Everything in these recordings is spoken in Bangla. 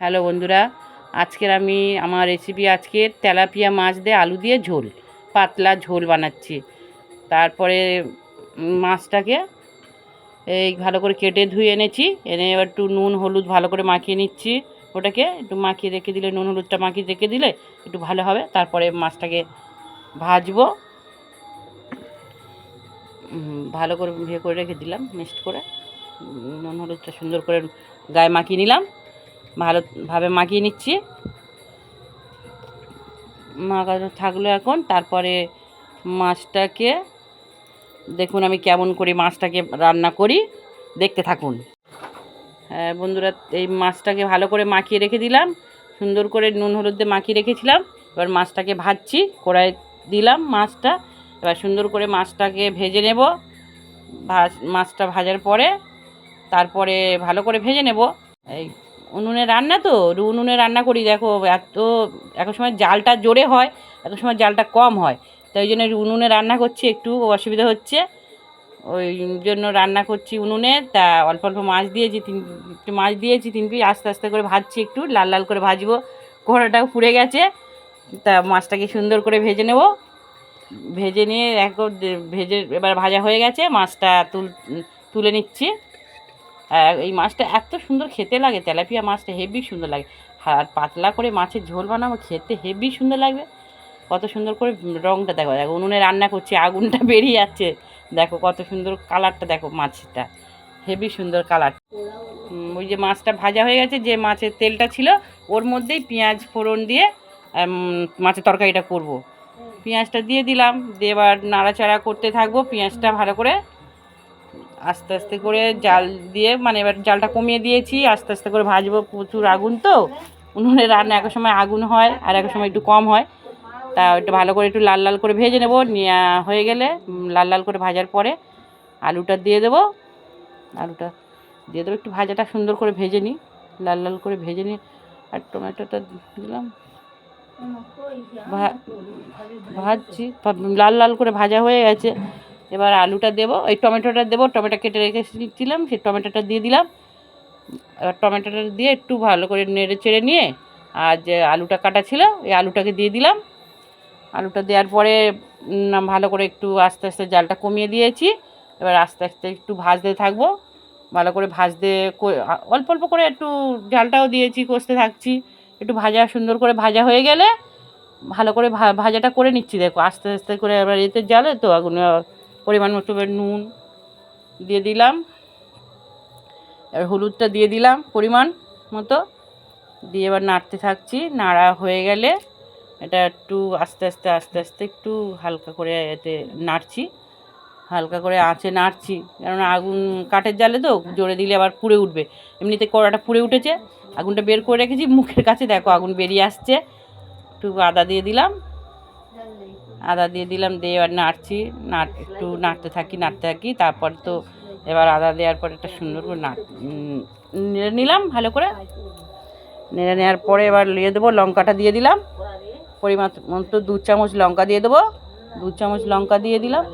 হ্যালো বন্ধুরা, আজকের আমি আমার রেসিপি আজকের তেলাপিয়া মাছ দিয়ে আলু দিয়ে ঝোল, পাতলা ঝোল বানাচ্ছি। তারপরে মাছটাকে এই ভালো করে কেটে ধুয়ে এনেছি, এনে এবার একটু নুন, হলুদ ভালো করে মাখিয়ে নিচ্ছি। ওটাকে একটু মাখিয়ে রেখে দিলে, নুন, হলুদটা মাখিয়ে রেখে দিলে একটু ভালো হবে। তারপরে মাছটাকে ভাজবো। ভালো করে ইয়ে করে রেখে দিলাম, মিক্সড করে। নুন, হলুদটা সুন্দর করে গায়ে মাখিয়ে নিলাম। ভালোভাবে মাখিয়ে নিচ্ছি। মাখানো থাকল এখন, তারপরে মাছটাকে দেখুন আমি কেমন করে মাছটাকে রান্না করি, দেখতে থাকুন। হ্যাঁ বন্ধুরা, এই মাছটাকে ভালো করে মাখিয়ে রেখে দিলাম, সুন্দর করে নুন হলুদ দিয়ে মাখিয়ে রেখেছিলাম, এবার মাছটাকে ভাজছি কড়াই দিলাম মাছটা, এবার সুন্দর করে মাছটাকে ভেজে নেব, ভাজ, মাছটা ভাজার পরে, তারপরে ভালো করে ভেজে নেব, এই উনুনে রান্না তো উনুনে রান্না করি, দেখো, এত, এক সময় জালটা জোরে হয় এত সময় জালটা কম হয়, তাই জন্য উনুনে রান্না করছি, একটু অসুবিধা হচ্ছে। ওই জন্য রান্না করছি উনুনে, তা অল্প অল্প মাছ দিয়েছি, তিন, একটু মাছ দিয়েছি, তিন পিস, আস্তে আস্তে করে ভাজছি একটু, লাল লাল করে ভাজবো ঘোড়াটাও পুড়ে গেছে, তা মাছটাকে সুন্দর করে ভেজে নেব। ভেজে নিয়ে দে- ভেজে, এবার ভাজা হয়ে গেছে, মাছটা তুল, তুলে নিচ্ছি। এই মাছটা এত সুন্দর খেতে লাগে, তেলাপিয়া মাছটা হেভি সুন্দর লাগে। আর পাতলা করে মাছের ঝোল বানাবো, খেতে হেভি সুন্দর লাগবে। কত সুন্দর করে রঙটা দেখো দেখো, উনুনে রান্না করছি, আগুনটা বেরিয়ে যাচ্ছে। দেখো, কত সুন্দর কালারটা দেখো মাছটা। হেভি সুন্দর কালার। ওই যে মাছটা ভাজা হয়ে গেছে, যে মাছের তেলটা ছিল, ওর মধ্যেই পেঁয়াজ ফোড়ন দিয়ে মাছের তরকারিটা করব। পেঁয়াজটা দিয়ে দিলাম, দিয়ে এবার নাড়াচাড়া করতে থাকব, পেঁয়াজটা ভালো করে আস্তে আস্তে করে জাল দিয়ে মানে এবার জালটা কমিয়ে দিয়েছি আস্তে আস্তে করে ভাজবো প্রচুর আগুন তো। উনুনে রান্না এক সময় আগুন হয় আর এক সময় একটু কম হয়। তা একটু ভালো করে একটু লাল লাল করে ভেজে নেব নিয়ে হয়ে গেলে লাল লাল করে ভাজার পরে আলুটা দিয়ে দেবো। আলুটা দিয়ে দেবো একটু ভাজাটা সুন্দর করে ভেজে নিই লাল লাল করে ভেজে নিই। আর টমেটোটা দিলাম। ভাজছি লাল লাল করে ভাজা হয়ে গেছে। এবার আলুটা দেবো, এই টমেটোটা দেবো, টমেটো কেটে রেখেছিলাম, সেই টমেটোটা দিয়ে দিলাম। এবার টমেটোটা দিয়ে একটু ভালো করে নেড়ে চেড়ে নিয়ে আর যে আলুটা কাটা ছিল, এই আলুটাকে দিয়ে দিলাম। আলুটা দেওয়ার পরে ভালো করে একটু আস্তে আস্তে জালটা কমিয়ে দিয়েছি। এবার আস্তে আস্তে একটু ভাজতে থাকব। ভালো করে ভাজতে অল্প অল্প করে একটু জালটাও দিয়েছি, কষতে থাকছি। একটু ভাজা, সুন্দর করে ভাজা হয়ে গেলে ভালো করে ভাজাটা করে নিচ্ছি। দেখো, আস্তে আস্তে করে এবার এতে জালে তো আগুন পরিমাণ মতো নুন দিয়ে দিলাম। এবার হলুদটা দিয়ে দিলাম পরিমাণ মতো। দিয়ে এবার নাড়তে থাকছি, নাড়া হয়ে গেলে এটা একটু আস্তে আস্তে আস্তে আস্তে একটু হালকা করে এতে নাড়ছি, হালকা করে আঁচে নাড়ছি। কেননা আগুন কাঠের জালে তো জোরে দিলে আবার পুড়ে উঠবে। এমনিতে কড়াটা পুড়ে উঠেছে, আগুনটা বের করে রেখেছি। মুখের কাছে দেখো আগুন বেরিয়ে আসছে। একটু আদা দিয়ে দিলাম। আদা দিয়ে দিলাম দিয়ে এবার নাড়ছি নাড় একটু নাড়তে থাকি নাড়তে থাকি তারপর তো এবার আদা দেওয়ার পর একটা সুন্দর করে উম, নেড়ে নিলাম ভালো করে। নেড়ে নেওয়ার পরে এবার নিয়ে দেবো লঙ্কাটা দিয়ে দিলাম। পরিমাণ মতো দু চামচ লঙ্কা দিয়ে দেবো। দু চামচ লঙ্কা দিয়ে দিলাম।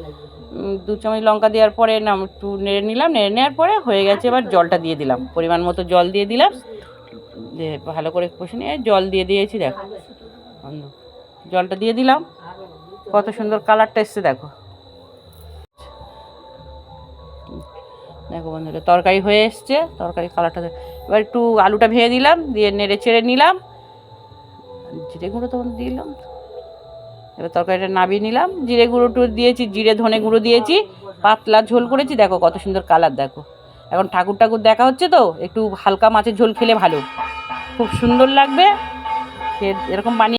দু চামচ লঙ্কা দেওয়ার পরে না একটু নেড়ে নিলাম নেড়ে নেওয়ার পরে হয়ে গেছে এবার জলটা দিয়ে দিলাম। পরিমাণ মতো জল দিয়ে দিলাম। ভালো করে কষে নিয়ে জল দিয়ে দিয়েছি দেখো। জলটা দিয়ে দিলাম। কত সুন্দর কালারটা এসছে, দেখো। দেখো বন্ধুরা, তরকারি হয়ে এসছে, তরকারি কালারটা এবার একটু আলুটা ভেজে দিলাম দিয়ে নেড়ে চেড়ে নিলাম। জিরে গুঁড়ো তখন দিলাম। এবার তরকারিটা নাবিয়ে নিলাম। জিরে গুঁড়ো একটু দিয়েছি, জিরে ধনে গুঁড়ো দিয়েছি, পাতলা ঝোল করেছি, দেখো কত সুন্দর কালার, দেখো। এখন ঠাকুর ঠাকুর দেখা হচ্ছে তো, একটু হালকা মাছের ঝোল খেলে ভালো। খুব সুন্দর লাগবে এরকম বানিয়ে